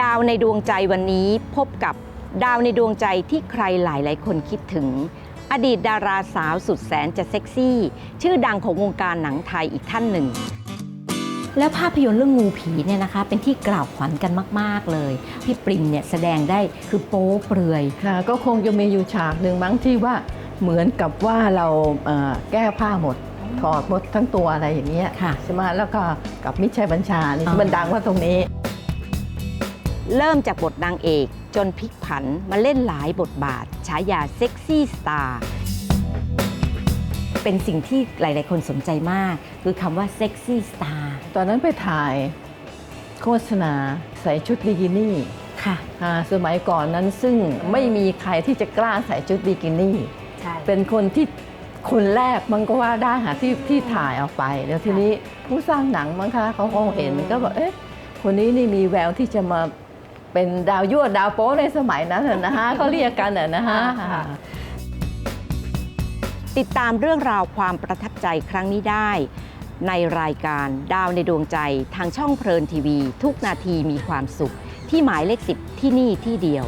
ดาวในดวงใจวันนี้พบกับดาวในดวงใจที่ใครหลายหลายๆคนคิดถึง อดีตดาราสาวสุดแสนจะเซ็กซี่ ชื่อดังของวงการหนังไทยอีกท่านหนึ่ง แล้วภาพยนตร์เรื่องงูผีเนี่ยนะคะ เป็นที่กล่าวขวัญกันมาก ๆ เลย พี่ปริมเนี่ยแสดงได้คือโป๊เปลือย ค่ะก็คงจะมีอยู่ฉากหนึ่งมั้งที่ว่าเหมือนกับว่าเราเอ่อแก้ผ้าหมดถอดหมดทั้งตัวอะไรอย่างเงี้ยค่ะ ใช่ไหมแล้วก็กับมิตรชัยบัญชานี่อ๋อ มันดังว่าตรงนี้ เริ่มจากบทนางเอกจนพลิกผันมาเล่นหลายบทบาทฉายาเซ็กซี่สตาร์เป็นสิ่งที่หลาย ๆ คนสนใจมาก คือคำว่าเซ็กซี่สตาร์ตอนนั้นไปถ่ายโฆษณาใส่ชุดบิกินี่ค่ะอ่าสมัยก่อนนั้นซึ่งไม่มีใครที่จะกล้าใส่ชุดบิกินี่ใช่เป็นคนที่คนแรกมันก็ว่าได้หาที่ที่ถ่ายออกไป แล้วทีนี้ผู้สร้างหนังมั้งคะเขาคงเห็นก็บอกเอ๊ะคนนี้นี่มีแววที่จะมา เป็นดาวยั่วดาวโป๊ในสมัยนั้นน่ะนะฮะเขาเรียกกันน่ะนะฮะค่ะติดตามเรื่องราวความประทับใจครั้งนี้ได้ ในรายการดาวในดวงใจทางช่องเพลินทีวี ทุกนาทีมีความสุข ที่หมายเลขสิบที่นี่ที่เดียว